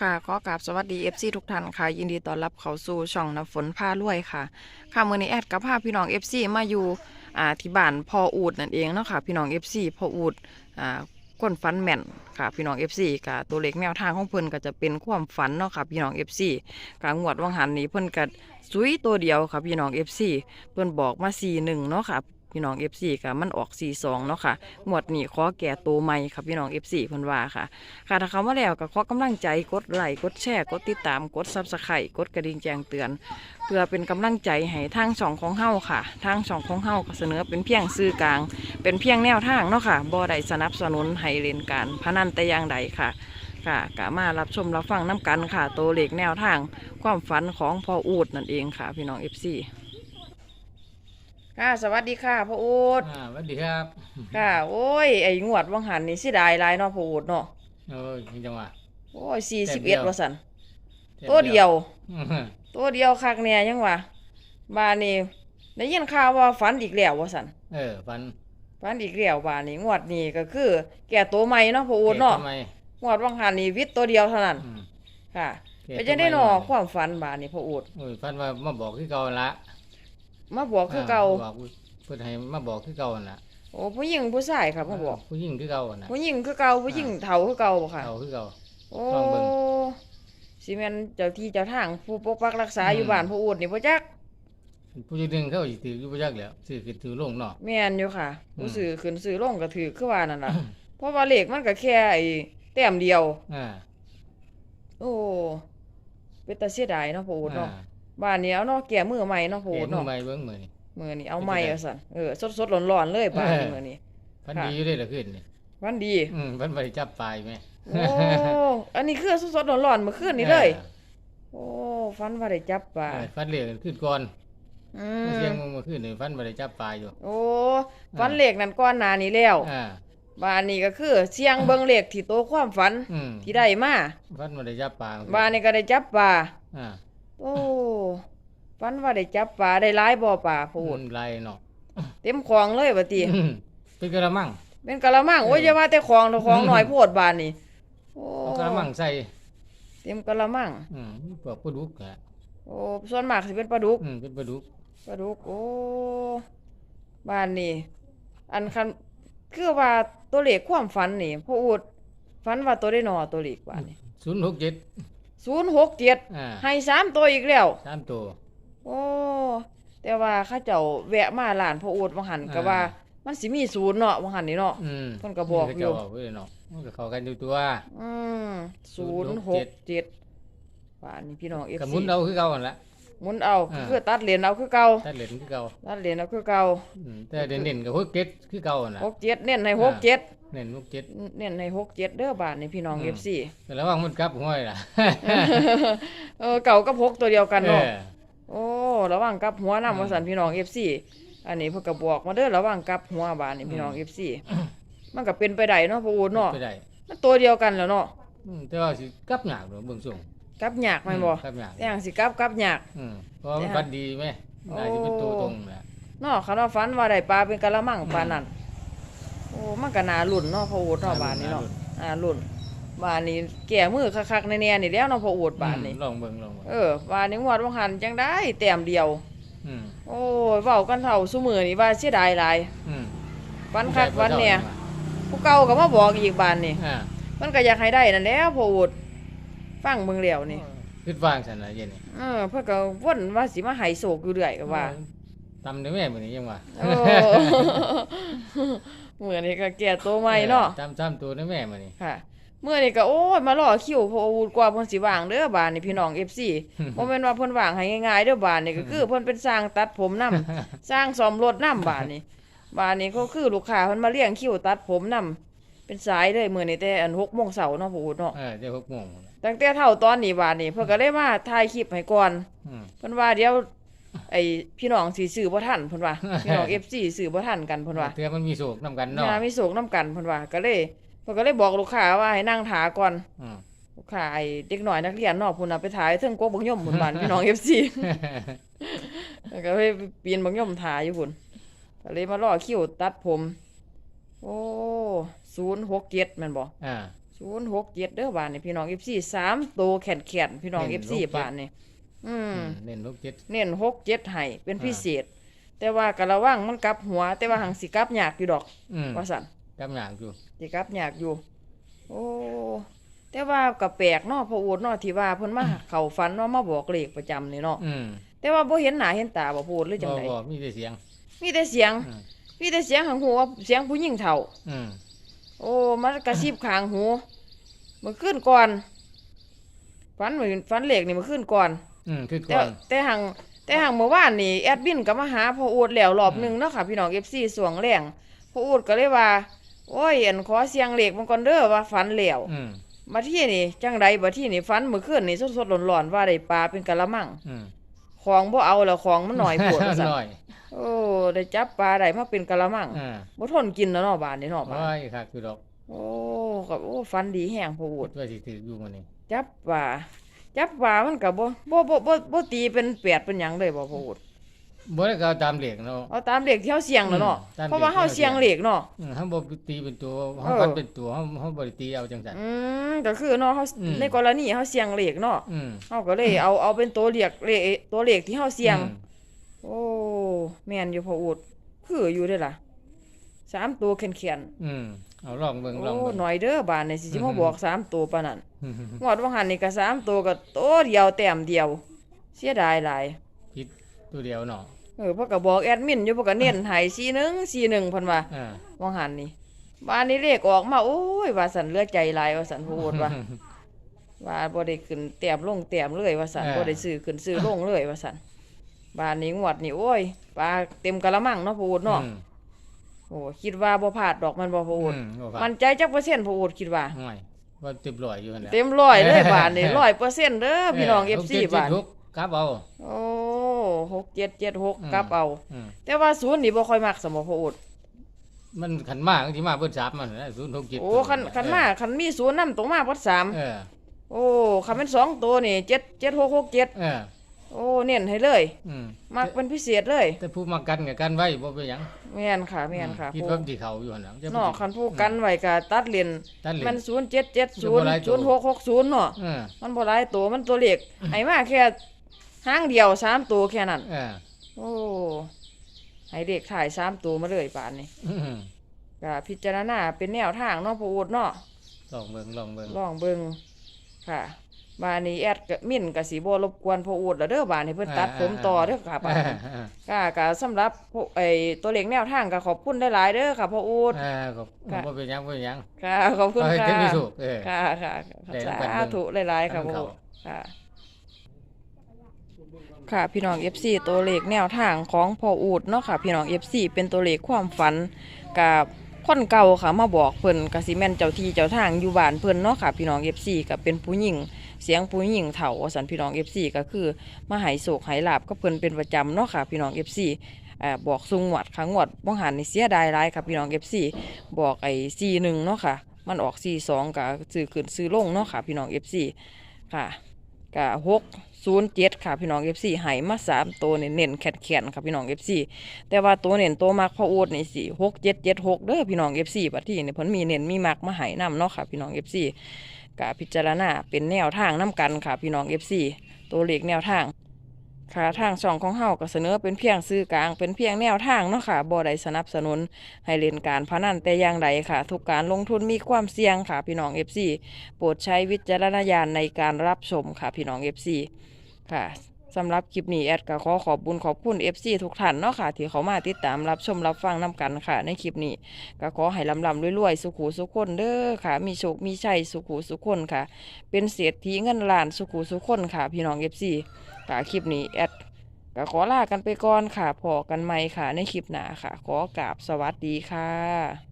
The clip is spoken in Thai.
ค่ะขอกราบสวัสดี FC ทุกท่านค่ะ ยินดีต้อนรับเข้าสู่ช่องน้ำฝนผ้ารวยค่ะค่ะมื้อนี้แอดกับพาพี่น้อง FC มาอยู่อ่าที่บ้านพ่ออูดนั่นเองเนาะค่ะพี่น้อง FC พ่ออูดอ่าก้นฝันแม่นค่ะ พี่น้อง FC กะตัวเลขแนวทางของเพิ่นก็จะเป็นความฝันเนาะค่ะพี่น้อง FC กางวดวังหันนี้เพิ่นก็ซุยตัวเดียวค่ะพี่น้อง FC เพิ่นบอกมา41เนาะค่ะ พี่น้อง FC ก็มันออก 42 เนาะค่ะงวดนี้ขอแก่ตัวใหม่ค่ะพี่น้อง FC เพิ่นว่าค่ะ ค่ะถ้าเขามาแล้วก็ขอกำลังใจกดไลค์กดแชร์กดติดตามกดซับสไครต์กดกระดิ่งแจ้งเตือน เพื่อเป็นกำลังใจให้ทางช่องของเฮาค่ะ ทางช่องของเฮาก็เสนอเป็นเพียงสื่อกลาง เป็นเพียงแนวทางเนาะค่ะบ่ได้สนับสนุนให้เล่นการพนันแต่อย่างใดค่ะค่ะก็มารับชมรับฟังน้ำกันค่ะ ตัวเลขแนวทางความฝันของพ่ออูดนั่นเองค่ะ พี่น้อง FC ค่ะสวัสดีค่ะพ่ออูดอ่าสวัสดีครับ ค่ะ โอ้ย ไอ้งวดวังหันนี่สิได้หลายเนาะพ่ออูดเนาะโอ้ยจังหวะ โอ้ยสี่แต้สิบมเดีเอ็ดยว ว่าสันตัวเดียว อื้อหือตัวเดียวคักเนี่ยยังวะบานนี่ได้ยินข่าวว่าฝันอีกแล้วว่าสันเออฟันฝันอีกแล้วบานนี่งวดนี้ก็คือ แก่ตัวใหม่เนาะพ่ออูดเนาะทำไมงวดวังหันนี่วิทย์ตัวเดียวเท่านั้นอืมค่ะเกไปจะได้หนอทำคไมวามฝันบานนี่พ่ออูดโอ้ยฟันว่ามาบอกคือเก่าละ มาบอกคือเก่าบอกเพิ่นให้มาบอกคือเก่าน่ะโอ้ผู้หญิงผู้ชายครับมาบอก ผู้หญิงคือเก่าน่ะผู้หญิงคือเก่าผู้หญิงเฒ่าคือเก่าบ่ค่ะเก่าคือเก่าโอ้ลองเบิ่งสิแม่นเจ้าที่เจ้าทางผู้ปกปักรักษาอืมอยู่บ้านพ่ออูดนี่บ่จักผู้หญิงเขาสิถืออยู่บ่จักแล้วซื้อขึ้นถือลงเนาะแม่นอยู่ค่ะอืมผู้สื่อขึ้นสื่อลงก็ถือคือว่านั่นล่ะเพราะว่าเลขมันก็แค่ไอ้แต้มเดียวอ่าโอ้เป็นตาเสียดายเนาะพ่ออูดเนาะอ่า บ้านนี้เอาเนาะแก่มือใหม่เนาะพ่อเห็อูนดเนาะใหม่เบิ่งมื้อนี้มื้อนี้เอาใหม่เป็นจังได๋ว่าซั่นเออสดๆร้อนๆเลยบ้านนี้เออมื้อนี้ฟันค่ะดีอยู่เด้ล่ะขึ้นนี่วันดี อืมฟันบ่ได้จับปลายแม่โอ้อันนี้คือสดๆร้อนๆเมื่อคืนนี้เลย โอ้ฟันว่าได้จับปลาเออฟันเหลกขึ้นก่อนอืเมื่อเสียงมเมื่อคืนนี่ฟันบ่ได้จับปลายอยู่ โอ้ฟันเลขนั้นก่อนหน้านี้แล้วอ่าบ้านนี้ก็คือเสียงเบิ่งเลขที่โตความฝันอืมที่ได้มาฟันบ่ได้จับปลาบ้านนี้ก็ได้จับปลาอ่า โอ้ฟันว่าได้จับปลาได้หลายบ่อปลาพูดมันลายเนาะเต็มคลองเลยบัดนี้อืมเป็นกระมังเป็นกะละมังโอ้ยเอออย่าว่าแต่คลองเถอะคลองน้อยโพดบานนี่โอ้เอากระมังใส่เต็มกะละมังอืมพวกปลาดุกอะโอ้ส่วนมากสิเป็นปลาดุกอืมเป็นปลาดุกปลาดุกโอ้บ้านนี่อันคันคือว่าตัวเลขความฝันนี่พ่ออูดฝันว่าตัวได้นอตัวเลขบ้านนี่ ศูนย์หกเจ็ด067อ่าให้สามตัวอีกแล้ว สามตัว โอ้ แต่ว่าเข้าเจ้าแวะมาร้านพ่ออูดวังหันก็อ่า ว่า มันสิมีศูนย์เนาะวังหันนี่เนาะ อืมเพิ่นก็บอกอยู่ เพิ่นก็เว้าไว้เนาะมันก็เข้ากันอยู่ตัว อืมศูนย์หกเจ็ดป่านนี้พี่น้องเอฟกับหซีมุนเอาคือเก่าหั่นละ หมุนเอาอ่า คือตัดเหรียญเอาคือเก่าตัดเหรียญคือเก่าตัดเหรียญเอาคือเก่าอืมแต่เด่นๆกับหกเจ็ดคือเก่าหั่นน่ะ หกเจ็ดเน้นให้อ่าหกเจ็ดเน้นหกเจ็ด เน้นให้หกเจ็ดเด้อบาทนี่พี่น้องอืเอมฟซีแต่ระวังมันกลับห้อยล่ะเออเก่ากับหกตัวเดียวกันเอเนาะ อ โอ้ระวังกับหัวอืน้ำมวสันพี่น้องเอฟซีอันนี้เพิ่นก็บอกมาเด้อระวังกับหัวบาทนี่พี่น้องอืเอมฟซีมันก็เป็นไปได้เนาะพ่ออูดเนาะไปได้มันตัวเดียวกันแล้วเนาะอืมแต่ว่าสิกลับยากเนาะเบิ่งส่ง กับหยากแม่นบ่กลับยากแต่อย่างสิกับกับหยาก อืมเพราะว่ามันแต่ฟันดีไหมน่าจะเป็นตัวตรงแหละเนาะคันว่าฝันว่าได้ปลาเป็นกะละมังปลานั่นโอ้มันก็น่าลุ้นเนาะพ่ออูดเนาะบานนี้เนาะน่าลุ้นบานนี้แก่มือคักๆแน่ๆนี่แล้วเนาะพ่ออูดบานนี้ อืมลองเบิ่งลองเบิ่งเออบานนี้งวดบ่หันจังได้แต้มเดียว อืมโอ้ยเว้ากันเท่าซุมื้อนี่ว่าเสียดายหลายอืมฝันคักฝันเนี่ยผู้เก่าก็มาบอกอีกบานนี้ อ่ามันก็อยากให้ได้นั่นแหล้วพ่ออูด ฟังเบิ่งแล้วนี่คิดวางซั่นน่ะเย็นนี่เออเพิ่นก็วนว่าสิมาให้โศกอยู่เรื่อยก็ว่าตำได้แม่มื้อนี้ยังว่าโอ้เหมือนนี่ก็แก่ตัวใหม่เนาะตำตำตัวได้แม่มื้อนี้ค่ะเมื่อนี่ก็โอ้ยมารอคิวเพออาวุธกว่าเพิ่นสิว่างเด้อบานนี่พี่น้อง FC บ่แม่นว่าเพิ่นว่างให้ง่ายๆเด้อบานนี่ก็คือเพิ่นเป็นสร้างตัดผมนํสร้างซ่อมรถนํบานนี่บานนี่ก็คือลูกค้าเพิ่นมาเลี้ยงคิวตัดผมนํเป็นสายเลยมื้อนี้แต่อัน6โมงเช้าเนาะพ่ออูดเนาะเออเดี๋ยว6โมง ตั้งแต่เท่าตอนนี้บานนี่เพิ่นก็เลยมาถ่ายคลิปให้ก่อนอืมเพิ่นว่าเดี๋ยว ไอ้พี่น้องสิซื้อบ่ทันเพิ่นว่าพี่น้อง FC ซื้อบ่ทันกันเพิ่นว่าเทื่อมันมีโศกนํกันเนาะยามีโศกน้ำกันเพิ่นว่าก็เลยเพิ่นก็เลยบอกลูกค้าว่าให้นั่งถาก่อนอืมลูกค้าไอ้เด็กน้อยนักเรียนเนาะพุ่นน่ะไปถ่ายเทิงกกบักย่อมพุ่นบ้านพี่น้อง FC แล้วก็เลยปีนบักย่อมถ่ายอยู่พุ่นก็เลยมารอคิวตัดผม โอ้067แม่นบ่อ่า ศูนย์หกเจ็ดเด้อบานนี่พี่น้องเอฟซีสามโตแขนแขนพี่น้องเอฟซีบานนี่อืมอืมเน้นหกเจ็ดเน้นหกเจ็ดให้เป็นอ่าพิเศษ แต่ว่ากะระวังมันกลับหัว แต่ว่าหังสิกลับยากอยู่ดอกอืมว่าสันกำหยางอยู่สิกลับยากอยู่ โอ้แต่ว่าก็แปลกเนาะพออูดเนาะที่ว่าเพิ่นมาเข้าฝันเนาะมาบอกเลขประจำนี่เนาะอืมแต่ว่าบ่เห็นหน้าเห็นตาบ่พูดหรือจังบ่ไดบ่มีแต่เสียง มีแต่เสียงอืมมีแต่เสียงของหูว่าเสียงผู้หญิงเฒ่า อืม โอ้มันกระซิบข้างหูเมื่อคืนก่อนฝันเหมือนฝันเลขนี่เมื่อคืนก่อนอืมคือแต่ก่อนแต่หังแต่หังเมื่อวานนี่แอดมินก็มาหาพ่ออูดแล้วรอบหนึงเนาะค่ะพี่น้อง FC สวงแรงพ่ออูดก็เลยว่า โอ้ยอันขอเสียงเลขมันก่อนเด้อว่าฝันแล้วอืมมาที่นี่จังใดบัดที่นี่ฝันเมื่อคืนนี่สดๆร้อนๆว่าได้ปลาเป็นกะละมังอืมของบ่เอาแล้วของมันหน่อยโพดว่าซั่นน้อย โอ้ได้จับปลาได้มาเป็นกะละมังอ่าบ่ทนกินแล้วเนาะบานนี่เนาะบาโอ้ดยคักคือดอกโอ้ก็โอ้ฝันดีแฮงพ่ออูพูดดว่าสิถืออยู่มื้อนี้จับปลาจับปลามันก็บ่บ่บ่บ่บ่ตีเป็นแปดเป็นหยังเลยบ่พ่ออูดบ่ได้ก็เอาตามเหล็กเนาะ เอาตามเลขที่เฮาเสียงแล้วเนาะอืมตามเพราะว่าเลขเฮาที่เสียงเฮาเลเสียงขเนาะ อืมเฮาบ่ตีเป็นตัวเฮาเออ พัดเป็นตัวเฮาเฮาบ่ได้ตีเอาจังซั่น อืมก็คือเนาะเฮาอืม ในกรณีเฮาเสียงเลขเนาะอืม เฮาก็เลยเอาเอาเป็นตัวเลขเลขตัวเลขที่เฮาเสียง อืม โอ้แม่นอยู่พ่ออูดคืออยู่เด้อล่ะสามตัวแข็งอืมเอาลองเบิ่งๆลองโอ้เบิ่งหน่อยเด้อบานนี่สิสิมาอืมบอกสามตัวปานนั้นอืมงวดว่าหันนี่ก็สามตัวก็โตเดียวแต้มเดียว เสียดายหลายผิดตัวเดียวเนาะเออเพราะก็บอกแอดมินอยู่เพราะก็เน้นให้41 41เพิ่นว่าอ่าว่าหันนี่บ้านนี้เลขออกมาโอ้ยว่าสันเหลือใจหลายว่าสันพูดว่าว่าบ่ได้ขึ้นแต้มลงแต้มเลยว่าสันเออบ่ได้ซื้อขึ้นซื้อลงเลยว่าสัน บ้านนี้งวดนี่โอ้ยปลาเต็มกะละมังเนาะพูดเนาะอืม โอ้คิดว่าบ่พลาดดอกมันบ่พูดอืมบ่ว่ามันใจจักเปอร์เซ็นต์พูดคิดว่า ห่วยว่าเต็มร้อยอยู่นั่นแหละ เต็มร้อยเลยบ้านนี่ร้อยเปอร์เซ็นต์เด้อพี่น้อง FC บ้านทุกกลับเอา โอ้หกเจ็ดเจ็ดหกกลับเอา อืมแต่ว่าศูนย์นี่บ่ค่อยมักสมบ่พูดมันขันมากที่มาเบิ้ลสามมันนะศูนย์หกเจ็ดโอ้คันคันมาคันมีศูนย์นำตรงมาพัดสามเออโอ้คันเป็นสองตัวนี่เจ็ดเจ็ดหกหกเจ็ดเออ โอ้เน้นให้เลย อืมมักเป็นพิเศษเลยแต่ผู้มากันกับกันไว้บ่เป็นหยังแม่นค่ะแม่นค่ะคิดผู้ว่าที่เขาอยู่หั่นน่ะจะเนาะคันผู้กันไว้ก็ตัดเลนตัดเหรียมัญนศูนย์เจ็ดเจ็ดศูนย์มันบ่หลายตัศูวนย์หกหกศูนย์เนาะเออมันบ่หลายตัวมันตัวเล็กให้มาแค่ห้างเดียวสามตัวแค่นั้น เออโอ้ให้เด็กถ่ายสามตัวมาเลยป่านนี้อืมก็พิจารณาเป็นแนวทางเนาะผู้อุดเนาะลองเบิ่งลองเบิ่งลองเบิ่งค่ะ บานนี้แอดกับมิ่นกับสีบ่รบกวนผู้อุดแล้วเด้อบานนี้เพิ่นตัดผมต่อเด้อค่ะบานนี้เออค่ะก็สำหรับผู้ไอ้ตัวเล็กแนวทางก็ขอบคุณหลายๆเด้อค่ะพ่ออูดเออก็ค่ะบ่เป็นหยังบ่เป็นหยังค่ะขอบคุณเอาให้ค่ะเต็มที่สุดเออ ค่ะค่ะได้สารับการเบิ่งธุหลายๆค่ะให้พ่อมันอูเข้าดค่ะ ค่ะพี่น้อง FC ตัวเลขแนวทางของพ่ออูดเนาะค่ะพี่น้อง FC เป็นตัวเลขความฝันกับคนเก่าค่ะมาบอกเพิ่นกสิแม่นเจ้าที่เจ้าทางอยู่บ้านเพิ่นเนาะค่ะพี่น้อง FC ก็เป็นผู้หญิง เสียงผู้หญิงเฒ่าสันพี่น้อง FC ก็คือมาหายโศกหายลาบก็เพิ่นเป็นประจำเนาะค่ะพี่น้อง FC อ่าบอกซุงหวัดค่ะงวดบ่หันในเสียดายหลายค่ะพี่น้อง FC บอกไอ้41เนาะค่ะ มันออก42ก็ซื้อขึ้นซื้อลงเนาะค่ะพี่น้อง FC ค่ะกะหกศูนย์เจ็ดค่ะพี่น้องเอฟซีหายมาสามตัวเน้นๆแขนค่ะพี่น้องเอฟซีแต่ว่าตัวเน้นตัวมักพออูดนี่สิหกเจ็ดเจ็ดหกเด้อพี่น้องเอฟซีบัดที่นี่เพิ่นมีเน้นมีมักมาหายนำเนาะค่ะพี่น้องเอฟซี กาพิจารณาเป็นแนวทางน้ากันค่ะพี่น้องเอฟซีตัวเลขแนวทาง ค่ะทางช่องของเฮาก็เสนอเป็นเพียงซื้อกลางเป็นเพียงแนวทางเนาะค่ะบ่ได้สนับสนุน ให้เล่นการพนันแต่อย่างใดค่ะ ทุกการลงทุนมีความเสี่ยงค่ะพี่น้อง FC โปรดใช้วิจารณญาณในการรับชมค่ะพี่น้อง FC ค่ะ สำหรับคลิปนี้แอดก็ขอขอบบุญขอบคุณ FC ทุกท่านเนาะค่ะ ที่เขามาติดตามรับชมรับฟังนํกันค่ะ ในคลิปนี้ก็ขอให้ลำลำรวยๆ สุขูสุขคนเด้อค่ะ มีโชคมีชัยสุขูสุขคนค่ะ เป็นเศรษฐีเงินล้านสุขูสุขคนค่ะ พี่น้อง FC ค่ะคลิปนี้แอดก็ขอลากันไปก่อนค่ะพอกันใหม่ค่ะ ในคลิปหน้าค่ะ ขอกราบสวัสดีค่ะ